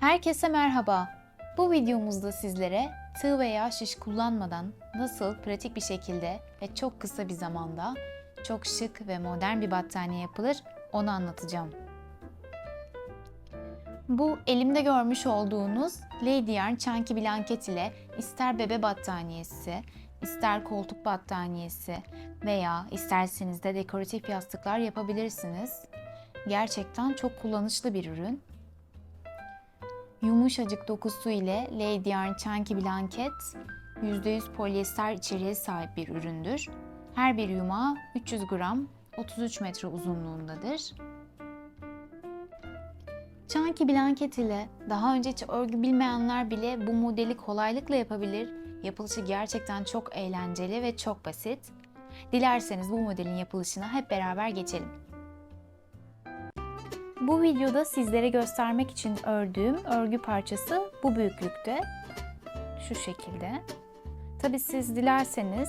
Herkese merhaba. Bu videomuzda sizlere tığ veya şiş kullanmadan nasıl pratik bir şekilde ve çok kısa bir zamanda çok şık ve modern bir battaniye yapılır onu anlatacağım. Bu elimde görmüş olduğunuz Lady Yarn Chunky blanket ile ister bebe battaniyesi, ister koltuk battaniyesi veya isterseniz de dekoratif yastıklar yapabilirsiniz. Gerçekten çok kullanışlı bir ürün. Yumuşacık dokusu ile Lady Yarn Chunky blanket %100 polyester içeriğe sahip bir üründür. Her bir yumağı 300 gram 33 metre uzunluğundadır. Chunky blanket ile daha önce hiç örgü bilmeyenler bile bu modeli kolaylıkla yapabilir. Yapılışı gerçekten çok eğlenceli ve çok basit. Dilerseniz bu modelin yapılışına hep beraber geçelim. Bu videoda sizlere göstermek için ördüğüm örgü parçası bu büyüklükte. Şu şekilde. Tabi siz dilerseniz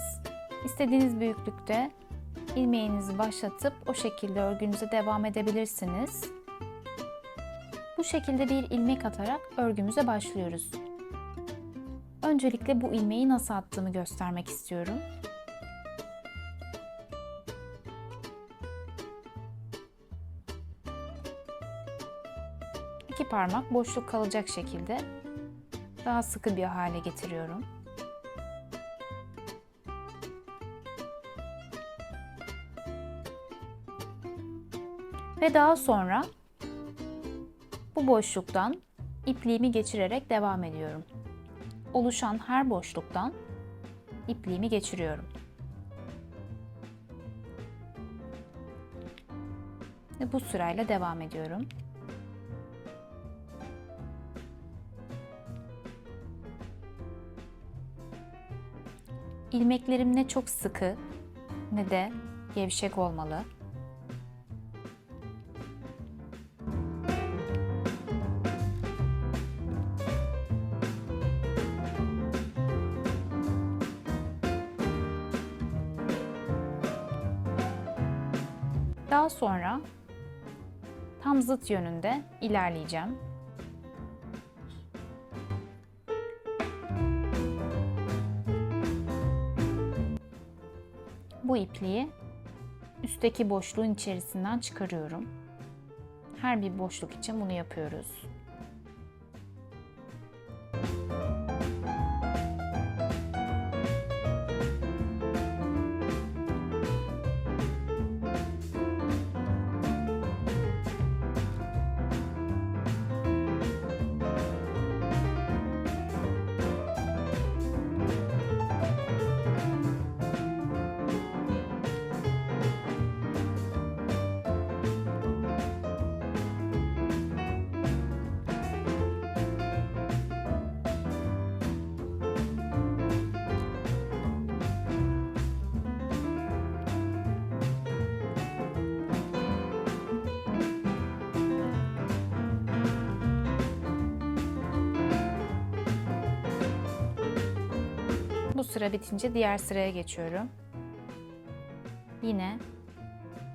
istediğiniz büyüklükte ilmeğinizi başlatıp o şekilde örgünüze devam edebilirsiniz. Bu şekilde bir ilmek atarak örgümüze başlıyoruz. Öncelikle bu ilmeği nasıl attığımı göstermek istiyorum. Parmak boşluk kalacak şekilde daha sıkı bir hale getiriyorum. Ve daha sonra bu boşluktan ipliğimi geçirerek devam ediyorum. Oluşan her boşluktan ipliğimi geçiriyorum. Ve bu sırayla devam ediyorum. İlmeklerim ne çok sıkı ne de gevşek olmalı. Daha sonra tam zıt yönünde ilerleyeceğim. Bu ipliği üstteki boşluğun içerisinden çıkarıyorum. Her bir boşluk için bunu yapıyoruz. Sıra bitince diğer sıraya geçiyorum. Yine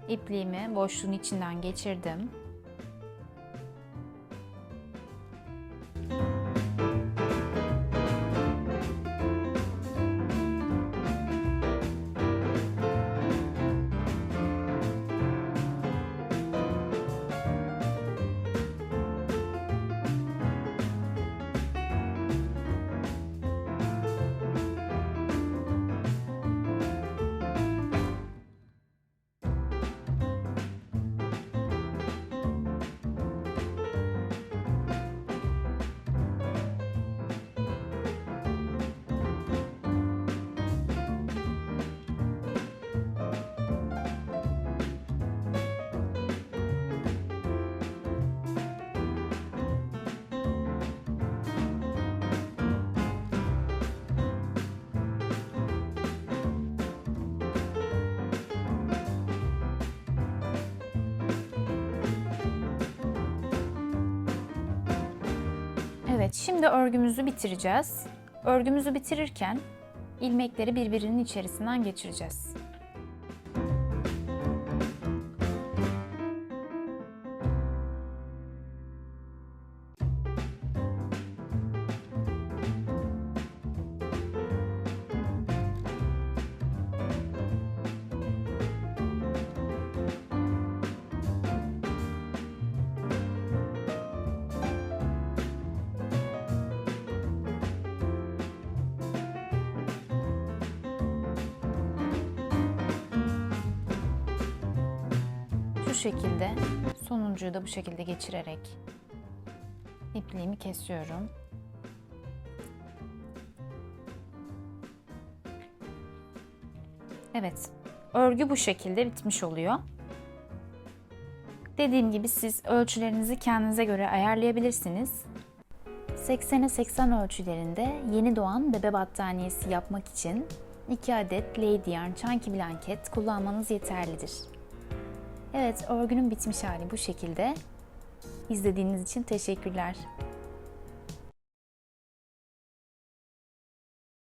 ipliğimi boşluğun içinden geçirdim. Evet, şimdi örgümüzü bitireceğiz. Örgümüzü bitirirken ilmekleri birbirinin içerisinden geçireceğiz. Şekilde sonuncuyu da bu şekilde geçirerek ipliğimi kesiyorum. Evet, örgü bu şekilde bitmiş oluyor. Dediğim gibi siz ölçülerinizi kendinize göre ayarlayabilirsiniz. 80'e 80 ölçülerinde yeni doğan bebe battaniyesi yapmak için 2 adet Lady Yarn Chunky blanket kullanmanız yeterlidir. Evet, örgünün bitmiş hali bu şekilde. İzlediğiniz için teşekkürler.